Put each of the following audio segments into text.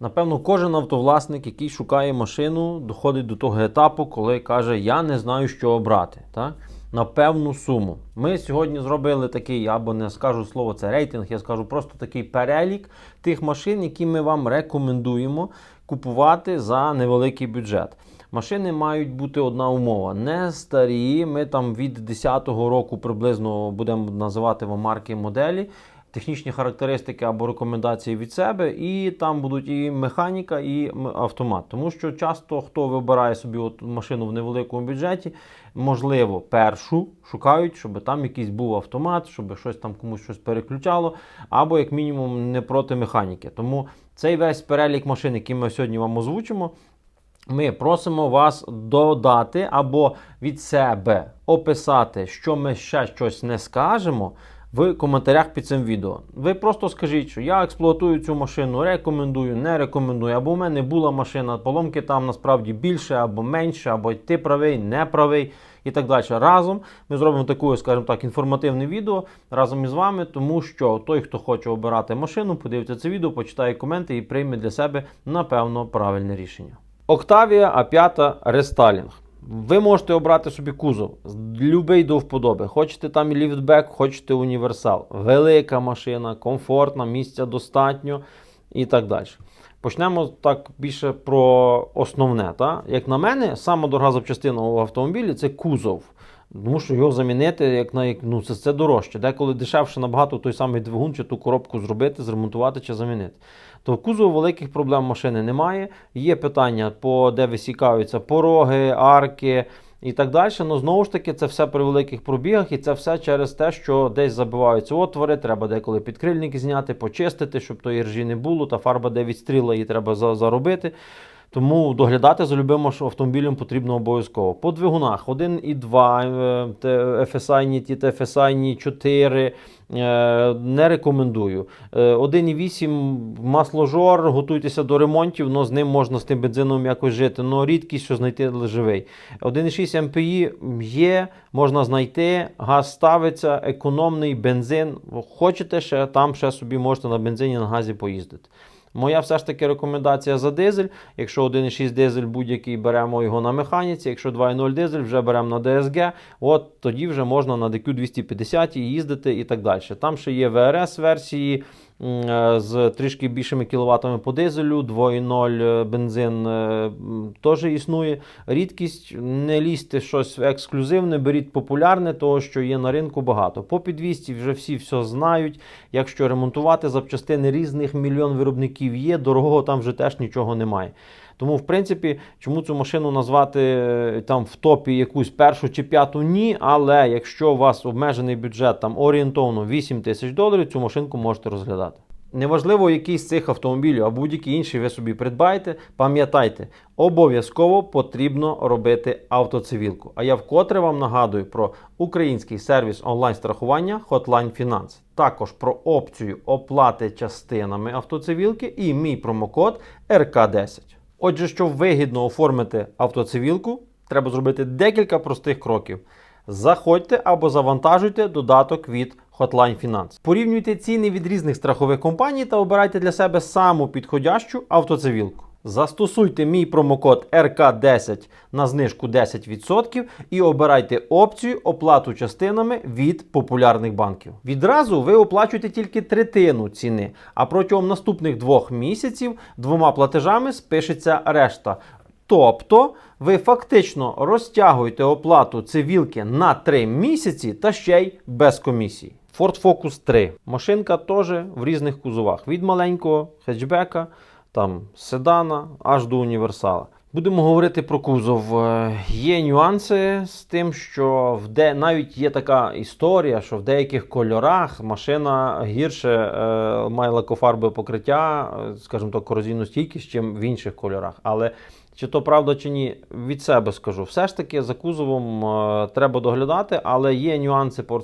Напевно, кожен автовласник, який шукає машину, доходить до того етапу, коли каже: Я не знаю, що обрати. Так? На певну суму. Ми сьогодні зробили такий, або не скажу слово, це рейтинг, я скажу просто такий перелік тих машин, які ми вам рекомендуємо купувати за невеликий бюджет. Машини мають бути одна умова. Не старі. Ми там від 10-го року приблизно будемо називати вам марки моделі технічні характеристики або рекомендації від себе, і там будуть і механіка, і автомат. Тому що часто хто вибирає собі от машину в невеликому бюджеті, можливо, першу шукають, щоб там якийсь був автомат, щоб щось там комусь щось переключало, або як мінімум не проти механіки. Тому цей весь перелік машин, який ми сьогодні вам озвучимо. Ми просимо вас додати або від себе описати, що ми ще щось не скажемо в коментарях під цим відео. Ви просто скажіть, що я експлуатую цю машину, рекомендую, не рекомендую, або у мене була машина, поломки там насправді більше або менше, або ти правий, не правий і так далі. Разом ми зробимо таке, скажімо так, інформативне відео разом із вами, тому що той, хто хоче обирати машину, подивиться це відео, почитає коменти і прийме для себе напевно правильне рішення. Octavia A5 Restyling. Ви можете обрати собі кузов, любий до вподоби. Хочете там ліфтбек, хочете універсал. Велика машина, комфортна, місця достатньо і так далі. Почнемо так більше про основне. Та? Як на мене, сама дорога запчастина в автомобілі це кузов. Тому що його замінити, як на як, ну, це, це дорожче. Деколи дешевше набагато той самий двигун чи ту коробку зробити, зремонтувати чи замінити. То в кузову великих проблем машини немає. Є питання, по де висікаються пороги, арки і так далі. Але знову ж таки, це все при великих пробігах, і це все через те, що десь забиваються отвори, треба деколи підкрильники зняти, почистити, щоб тої ржі не було, та фарба де відстріла, її треба заробити. Тому доглядати за любим автомобілем потрібно обов'язково. По двигунах 1,2, е, FSI, ті FSI 4 е, не рекомендую. Е, 1,8 масложор, готуйтеся до ремонтів, але з ним можна з тим бензином якось жити. але рідкість, що знайти живий. 1,6 МПІ є, можна знайти, газ ставиться, економний бензин. Хочете ще, там ще собі можете на бензині на газі поїздити. Моя все ж таки рекомендація за дизель. Якщо 1,6 дизель будь-який беремо його на механіці, якщо 2,0 дизель вже беремо на DSG, от тоді вже можна на DQ250 їздити і так далі. Там ще є VRS версії м, е, з трішки більшими кіловатами по дизелю, 2,0 бензин е, теж існує. Рідкість, не лізьте щось ексклюзивне, беріть популярне, того що є на ринку багато. По підвісті вже всі все знають. Якщо ремонтувати запчастини різних мільйон виробників є, дорогого там вже теж нічого немає. Тому, в принципі, чому цю машину назвати е, там в топі якусь першу чи п'яту ні. Але якщо у вас обмежений бюджет там орієнтовно 8 тисяч доларів, цю машинку можете розглядати. Неважливо, який з цих автомобілів, а будь-який інший ви собі придбаєте, пам'ятайте, обов'язково потрібно робити автоцивілку. А я вкотре вам нагадую про український сервіс онлайн-страхування Hotline Finance. Також про опцію оплати частинами автоцивілки і мій промокод РК10. Отже, щоб вигідно оформити автоцивілку, треба зробити декілька простих кроків. Заходьте або завантажуйте додаток від Hotline Finance. Порівнюйте ціни від різних страхових компаній та обирайте для себе саму підходящу автоцивілку. Застосуйте мій промокод РК10 на знижку 10% і обирайте опцію оплату частинами від популярних банків. Відразу ви оплачуєте тільки третину ціни, а протягом наступних двох місяців двома платежами спишеться решта. Тобто ви фактично розтягуєте оплату цивілки на 3 місяці та ще й без комісії. Ford Focus 3. Машинка теж в різних кузовах. Від маленького хетчбека, там седана аж до універсала. Будемо говорити про кузов. Е, Є нюанси з тим, що в де навіть є така історія, що в деяких кольорах машина гірше е, має лакофарбове покриття, е, скажімо так, корозійну стійкість, чим в інших кольорах. Але чи то правда чи ні, від себе скажу. Все ж таки за кузовом е, треба доглядати, але є нюанси по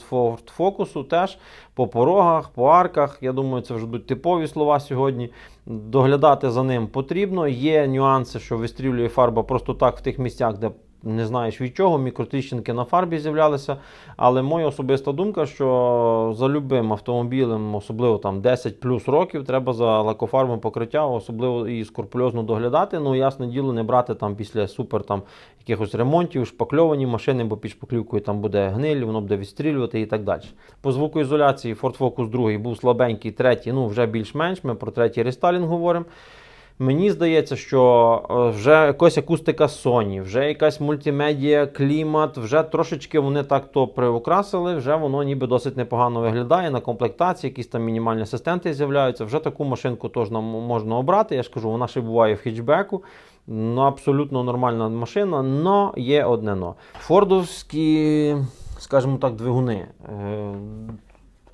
фокусу теж по порогах, по арках. Я думаю, це вже будуть типові слова сьогодні. Доглядати за ним потрібно. Є нюанси, що вистрілює фарба просто так в тих місцях, де не знаєш від чого, мікротріщинки на фарбі з'являлися. Але моя особиста думка, що за любим автомобілем, особливо там 10 плюс років, треба за лакофарбом покриття, особливо і скрупульозно доглядати. Ну, ясне діло, не брати там після супер там якихось ремонтів, шпакльовані машини, бо під шпаклівкою там буде гниль, воно буде відстрілювати і так далі. По звукоізоляції Ford Focus 2 був слабенький, третій, ну вже більш-менш. Ми про третій рестайлінг говоримо. Мені здається, що е, вже якась акустика Sony, вже якась мультимедіа, клімат, вже трошечки вони так то приукрасили, вже воно ніби досить непогано виглядає. На комплектації якісь там мінімальні асистенти з'являються. Вже таку машинку теж можна обрати. Я ж кажу, вона ще буває в хетчбеку. Ну, абсолютно нормальна машина, но є одне но. Фордовські, скажімо так, двигуни.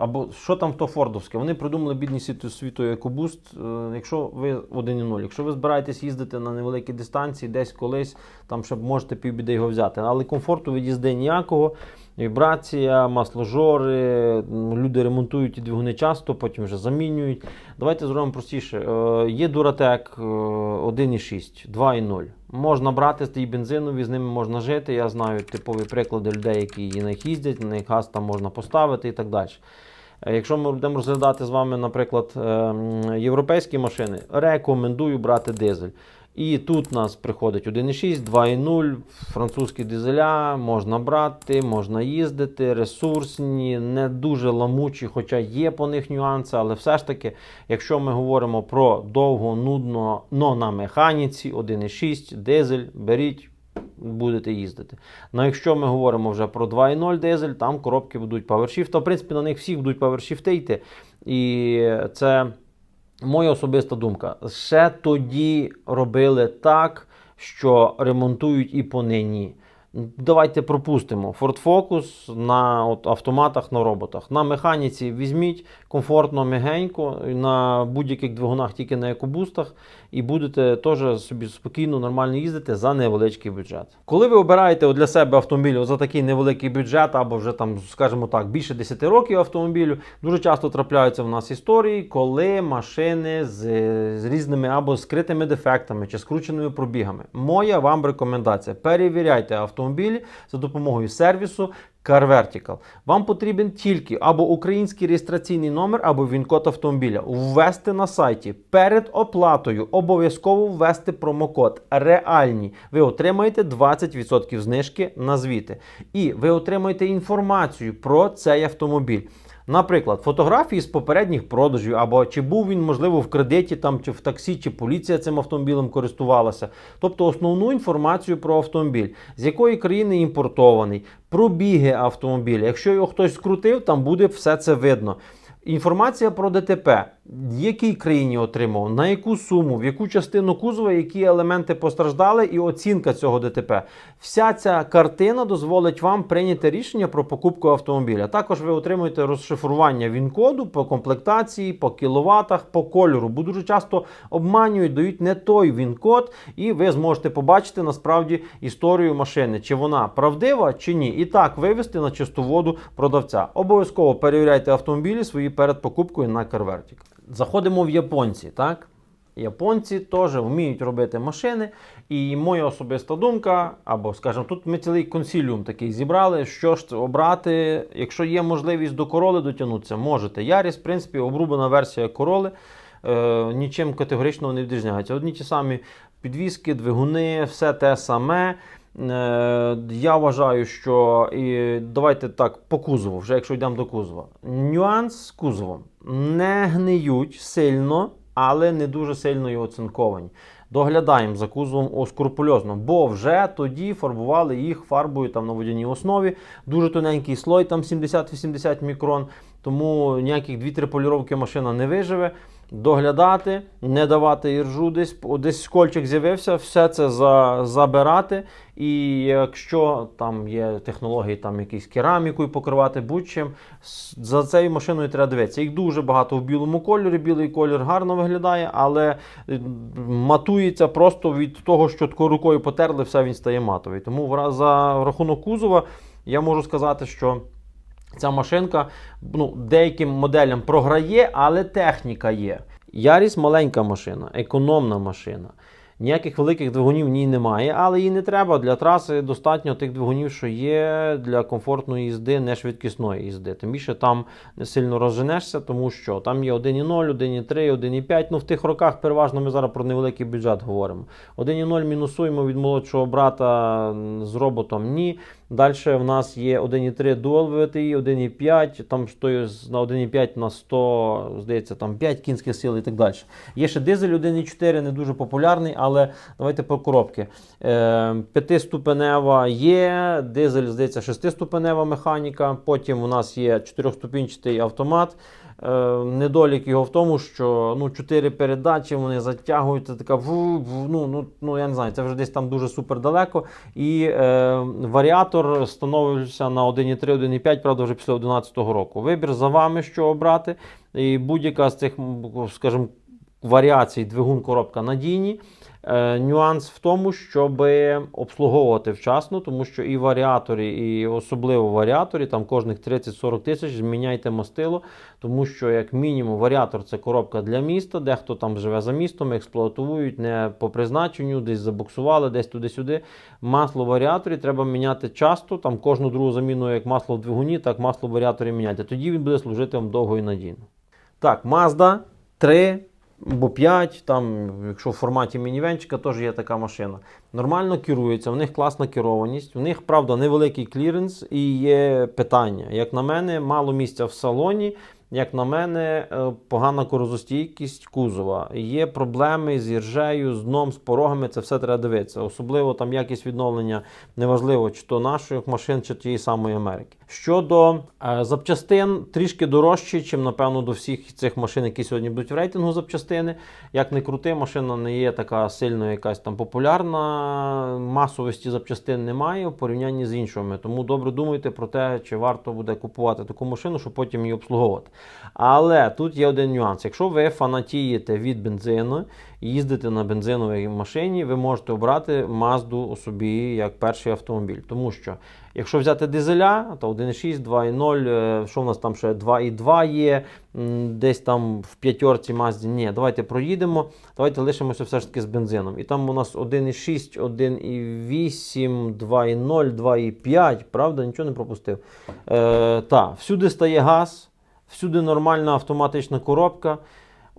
Е, або що там то фордовське? Вони придумали бідні світу екобуст. Е, Якщо ви 1.0, якщо ви збираєтесь їздити на невеликі дистанції, десь колись, там ще можете півбіди його взяти. Але комфорту від їзди ніякого. Вібрація, масложори, люди ремонтують ті двигуни часто, потім вже замінюють. Давайте зробимо простіше. Е, Є е, 1.6, 2.0. Можна брати з бензинові, з ними можна жити. Я знаю типові приклади людей, які на них їздять, на них газ там можна поставити і так далі. Е, Якщо ми будемо розглядати з вами, наприклад, е, європейські машини, рекомендую брати дизель. І тут нас приходить 1.6, 2.0, французькі дизеля, можна брати, можна їздити, ресурсні, не дуже ламучі, хоча є по них нюанси, але все ж таки, якщо ми говоримо про довго, нудно, но на механіці, 1.6, дизель, беріть, будете їздити. Ну якщо ми говоримо вже про 2.0 дизель, там коробки будуть PowerShift, в принципі на них всіх будуть PowerShift йти. І це моя особиста думка. Ще тоді робили так, що ремонтують і понині. Давайте пропустимо Ford Focus на от, автоматах, на роботах. На механіці візьміть комфортно, мягенько, на будь-яких двигунах, тільки на екобустах, і будете теж собі спокійно, нормально їздити за невеличкий бюджет. Коли ви обираєте для себе автомобіль за такий невеликий бюджет, або вже там, скажімо так, більше 10 років автомобілю, дуже часто трапляються в нас історії, коли машини з, з різними або скритими дефектами чи скрученими пробігами. Моя вам рекомендація: перевіряйте автомобілі за допомогою сервісу. Car. Вам потрібен тільки або український реєстраційний номер, або він-код автомобіля. Ввести на сайті перед оплатою обов'язково ввести промокод реальні. Ви отримаєте 20% знижки на звіти. І ви отримаєте інформацію про цей автомобіль. Наприклад, фотографії з попередніх продажів, або чи був він, можливо, в кредиті, там, чи в таксі, чи поліція цим автомобілем користувалася. Тобто основну інформацію про автомобіль, з якої країни імпортований, пробіги автомобіля. Якщо його хтось скрутив, там буде все це видно. Інформація про ДТП, якій країні отримав, на яку суму, в яку частину кузова, які елементи постраждали, і оцінка цього ДТП. Вся ця картина дозволить вам прийняти рішення про покупку автомобіля. Також ви отримуєте розшифрування він-коду по комплектації, по кіловатах, по кольору. Бо дуже часто обманюють, дають не той він-код, і ви зможете побачити насправді історію машини, чи вона правдива, чи ні. І так вивести на чисту воду продавця. Обов'язково перевіряйте автомобілі свої перед покупкою на CarVertic. Заходимо в японці, так? Японці теж вміють робити машини. І моя особиста думка, або, скажімо, тут ми цілий консіліум такий зібрали. Що ж обрати, якщо є можливість до короли дотягнутися, можете. Яріс, в принципі, обрубана версія короли. Е, нічим категорично не відрізняється. Одні ті самі підвіски, двигуни, все те саме. Е, Я вважаю, що і давайте так по кузову, вже якщо йдемо до кузова. Нюанс з кузовом не гниють сильно, але не дуже сильно і оцинковані. Доглядаємо за кузовом оскрупульозно, бо вже тоді фарбували їх фарбою там на водяній основі. Дуже тоненький слой, там 70-80 мікрон. Тому ніяких 2-3 поліровки машина не виживе. Доглядати, не давати іржу десь, десь скольчик з'явився, все це за, забирати. І якщо там є технології, там якісь керамікою покривати будь-чим, за цією машиною треба дивитися. Їх дуже багато в білому кольорі. Білий колір гарно виглядає, але е, матується просто від того, що рукою потерли, все він стає матовий. Тому за рахунок кузова я можу сказати, що. Ця машинка ну, деяким моделям програє, але техніка є. Яріс маленька машина, економна машина. Ніяких великих двигунів в ній немає, але їй не треба. Для траси достатньо тих двигунів, що є для комфортної їзди, не швидкісної їзди. Тим більше там не сильно розженешся, тому що там є 1,0, 1,3, 1,5. Ну в тих роках переважно ми зараз про невеликий бюджет говоримо. 1,0 мінусуємо від молодшого брата з роботом. Ні. Далі в нас є 1,3 Dual VTI, 1,5, там з- на 1,5 на 100, здається, там 5 кінських сил і так далі. Є ще дизель 1,4, не дуже популярний, але давайте по коробки. Е, П'ятиступенева є, дизель, здається, шестиступенева механіка. Потім у нас є чотирьохступінчатий автомат. Е, недолік його в тому, що ну, чотири передачі вони затягуються, така ну, ну, ну я не знаю, це вже десь там дуже супер далеко. І е, варіатор встановився на 1,3, 1,5, правда, вже після 2011 року. Вибір за вами, що обрати. І будь-яка з цих, скажімо, варіацій двигун коробка надійні. Е, нюанс в тому, щоб обслуговувати вчасно, тому що і варіаторі, і особливо варіаторі, там кожних 30-40 тисяч зміняйте мастило, тому що, як мінімум, варіатор це коробка для міста, дехто там живе за містом, експлуатують не по призначенню, десь забуксували, десь туди-сюди. Масло в варіаторі треба міняти часто, там кожну другу заміну, як масло в двигуні, так масло в варіаторі міняти. Тоді він буде служити вам довго і надійно. Так, Mazda 3 або 5, там, якщо в форматі мінівенчика, теж є така машина. Нормально керується, в них класна керованість, в них, правда, невеликий кліренс і є питання. Як на мене, мало місця в салоні. Як на мене, е, погана корозостійкість кузова. Є проблеми з іржею, з дном, з порогами. Це все треба дивитися. Особливо там якість відновлення неважливо, чи то наших машин, чи тієї самої Америки. Щодо е, запчастин, трішки дорожчі, ніж, напевно, до всіх цих машин, які сьогодні будуть в рейтингу запчастини. Як не крути, машина не є така сильно якась там популярна. Масовості запчастин немає в порівнянні з іншими. Тому добре думайте про те, чи варто буде купувати таку машину, щоб потім її обслуговувати. Але тут є один нюанс. Якщо ви фанатієте від бензину і їздите на бензиновій машині, ви можете обрати Mazda собі як перший автомобіль. Тому що якщо взяти дизеля, то 1.6, 2.0, е, що в нас там ще 2.2 є, десь там в п'ятерці Mazda, ні, давайте проїдемо, давайте лишимося все ж таки з бензином. І там у нас 1.6, 1.8, 2.0, 2.5, правда, нічого не пропустив. Е, та, всюди стає газ. Всюди нормальна автоматична коробка.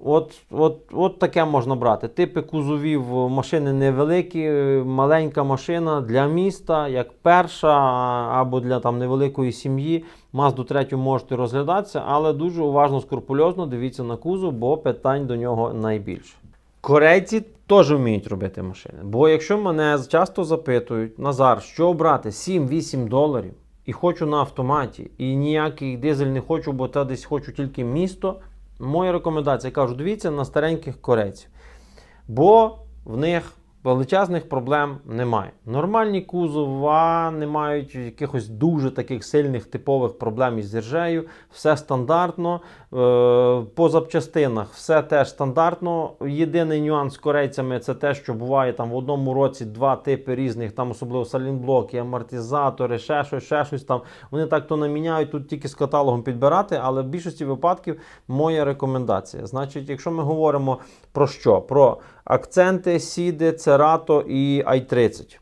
От, от, от таке можна брати. Типи кузовів машини невеликі, е, маленька машина для міста, як перша або для там невеликої сім'ї. Мазду третю можете розглядатися, але дуже уважно, скрупульозно дивіться на кузов, бо питань до нього найбільше. Корейці теж вміють робити машини. Бо якщо мене часто запитують, Назар, що обрати 7-8 доларів, і хочу на автоматі, і ніякий дизель не хочу, бо та десь хочу тільки місто. Моя рекомендація, кажу, дивіться на стареньких корейців. Бо в них величезних проблем немає. Нормальні кузова не мають якихось дуже таких сильних типових проблем із іржею. Все стандартно. Е, По запчастинах все теж стандартно. Єдиний нюанс з корейцями це те, що буває там в одному році два типи різних, там особливо салінблоки, амортизатори, ще щось, ще щось там. Вони так то наміняють, тут тільки з каталогом підбирати, але в більшості випадків моя рекомендація. Значить, якщо ми говоримо про що? Про акценти, сіди, церато і i30.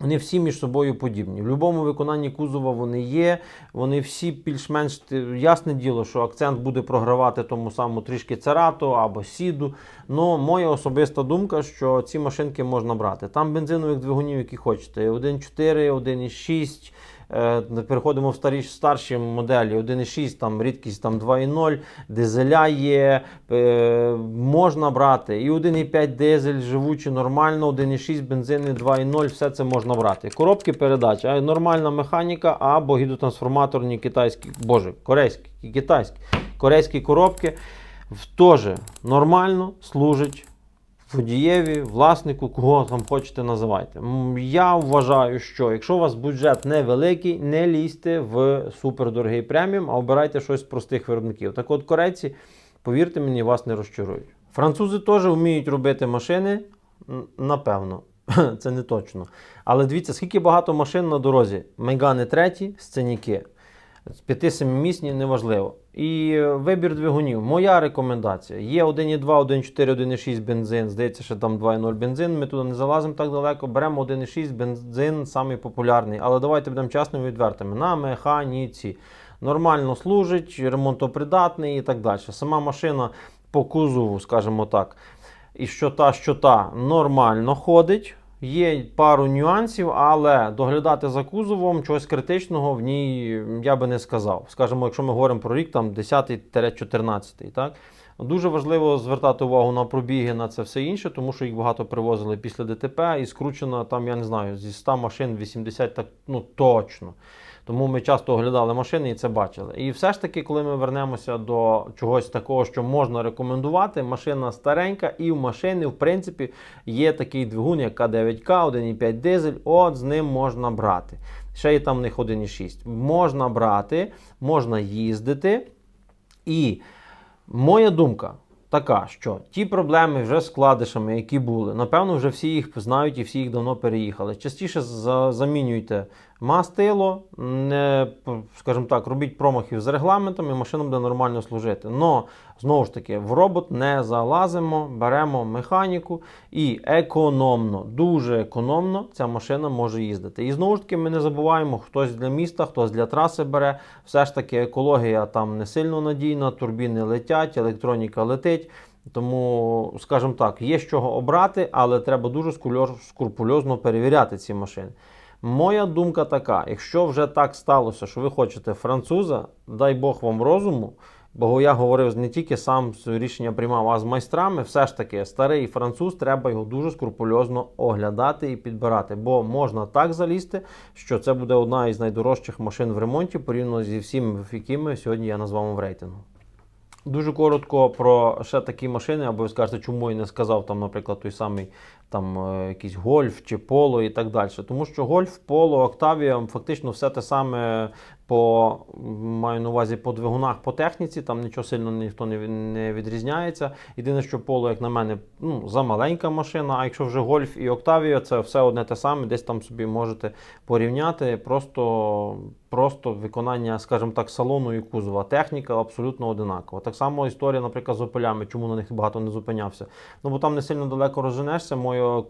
Вони всі між собою подібні. В будь-якому виконанні кузова вони є. Вони всі більш-менш ясне діло, що акцент буде програвати тому самому трішки церато або сіду. Ну, моя особиста думка, що ці машинки можна брати. Там бензинових двигунів, які хочете. 1.4, 1.6. Е, Переходимо в старі, старші моделі 1.6, там рідкість там 2.0, дизеля є, е, можна брати. І 1.5 дизель, живучий нормально, 1.6 бензини, 2.0, все це можна брати. Коробки передач, а нормальна механіка або гідротрансформаторні китайські, боже, корейські китайські. Корейські коробки теж нормально служать водієві, власнику, кого там хочете називайте. Я вважаю, що якщо у вас бюджет невеликий, не лізьте в супердорогий преміум, а обирайте щось з простих виробників. Так от корейці, повірте мені, вас не розчарують. Французи теж вміють робити машини, напевно. Це не точно. Але дивіться, скільки багато машин на дорозі. Мегани треті, сценіки. З 5-7 місні, неважливо. І е, вибір двигунів. Моя рекомендація. Є 1,2, 1,4, 1,6 бензин. Здається, що там 2,0 бензин. Ми туди не залазимо так далеко. Беремо 1,6 бензин, самий популярний. Але давайте будемо чесними відвертими. На механіці. Нормально служить, ремонтопридатний і так далі. Сама машина по кузову, скажімо так, і що та, що та нормально ходить. Є пару нюансів, але доглядати за кузовом чогось критичного в ній я би не сказав. Скажімо, якщо ми говоримо про рік там 10-14, так? Дуже важливо звертати увагу на пробіги, на це все інше, тому що їх багато привозили після ДТП і скручено там, я не знаю, зі 100 машин 80 так, ну точно. Тому ми часто оглядали машини і це бачили. І все ж таки, коли ми вернемося до чогось такого, що можна рекомендувати, машина старенька, і в машини, в принципі, є такий двигун, як К9К, 1,5 дизель, от з ним можна брати. Ще є там в них 1,6. Можна брати, можна їздити. І моя думка така, що ті проблеми вже з кладишами, які були, напевно, вже всі їх знають і всі їх давно переїхали. Частіше за- замінюйте мастило, не, скажімо так, робіть промахів з регламентами, машина буде нормально служити. Но, знову ж таки, в робот не залазимо, беремо механіку і економно, дуже економно ця машина може їздити. І знову ж таки, ми не забуваємо, хтось для міста, хтось для траси бере. Все ж таки, екологія там не сильно надійна, турбіни летять, електроніка летить. Тому, скажімо так, є з чого обрати, але треба дуже скрупульозно перевіряти ці машини. Моя думка така: якщо вже так сталося, що ви хочете француза, дай Бог вам розуму. Бо я говорив не тільки сам рішення приймав, а з майстрами, все ж таки, старий француз, треба його дуже скрупульозно оглядати і підбирати. Бо можна так залізти, що це буде одна із найдорожчих машин в ремонті, порівняно зі всіми, якими сьогодні я назвав в рейтингу. Дуже коротко про ще такі машини, або ви скажете, чому я не сказав там, наприклад, той самий там е, якийсь гольф чи поло і так далі. Тому що гольф, поло, Октавія, фактично все те саме по маю на увазі по двигунах, по техніці, там нічого сильно ніхто не, не відрізняється. Єдине, що поло, як на мене, ну, замаленька машина, а якщо вже гольф і Октавія, це все одне те саме, десь там собі можете порівняти. Просто, просто виконання, скажімо так, салону і кузова. Техніка абсолютно одинакова. Так само історія, наприклад, з опелями, чому на них багато не зупинявся. Ну бо там не сильно далеко розженешся. Моя,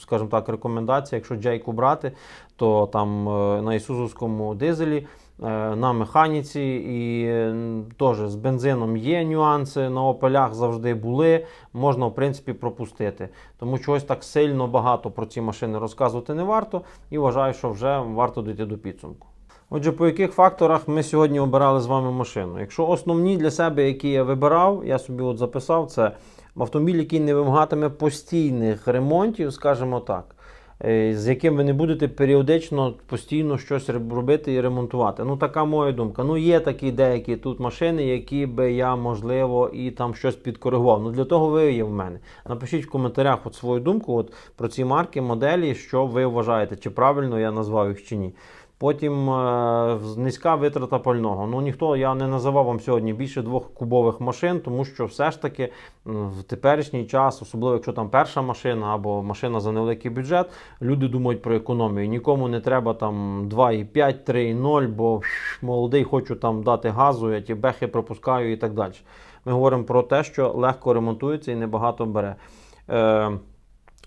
скажімо так, рекомендація, якщо джейку брати, то там е, на ісузовському дизелі. е, На механіці і теж з бензином є нюанси, на опелях завжди були, можна в принципі пропустити. Тому чогось так сильно багато про ці машини розказувати не варто, і вважаю, що вже варто дійти до підсумку. Отже, по яких факторах ми сьогодні обирали з вами машину? Якщо основні для себе, які я вибирав, я собі от записав, це автомобіль, який не вимагатиме постійних ремонтів, скажімо так, з яким ви не будете періодично постійно щось робити і ремонтувати. Ну, така моя думка. Ну, є такі деякі тут машини, які би я, можливо, і там щось підкоригував. Ну, для того ви є в мене. Напишіть в коментарях от свою думку от, про ці марки, моделі, що ви вважаєте, чи правильно я назвав їх чи ні. Потім е, низька витрата пального. Ну ніхто я не називав вам сьогодні більше двох кубових машин, тому що все ж таки в теперішній час, особливо якщо там перша машина або машина за невеликий бюджет, люди думають про економію. Нікому не треба там 2,5, 3,0, бо молодий хочу там дати газу, я ті бехи пропускаю і так далі. Ми говоримо про те, що легко ремонтується і небагато бере. Е,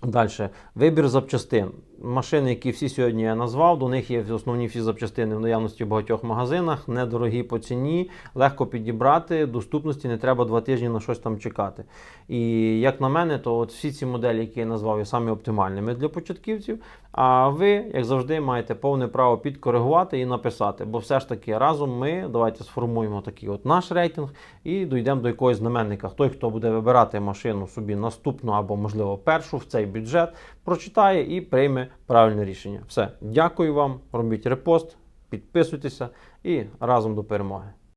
Далі, вибір запчастин. Машини, які всі сьогодні я назвав, до них є основні всі запчастини в наявності в багатьох магазинах, недорогі по ціні, легко підібрати, доступності не треба два тижні на щось там чекати. І як на мене, то от всі ці моделі, які я назвав, є самі оптимальними для початківців. А ви, як завжди, маєте повне право підкоригувати і написати. Бо все ж таки разом ми давайте сформуємо такий от наш рейтинг і дійдемо до якогось знаменника. Той, хто буде вибирати машину собі наступну або, можливо, першу в цей бюджет, прочитає і прийме правильне рішення. Все, дякую вам, робіть репост, підписуйтеся і разом до перемоги.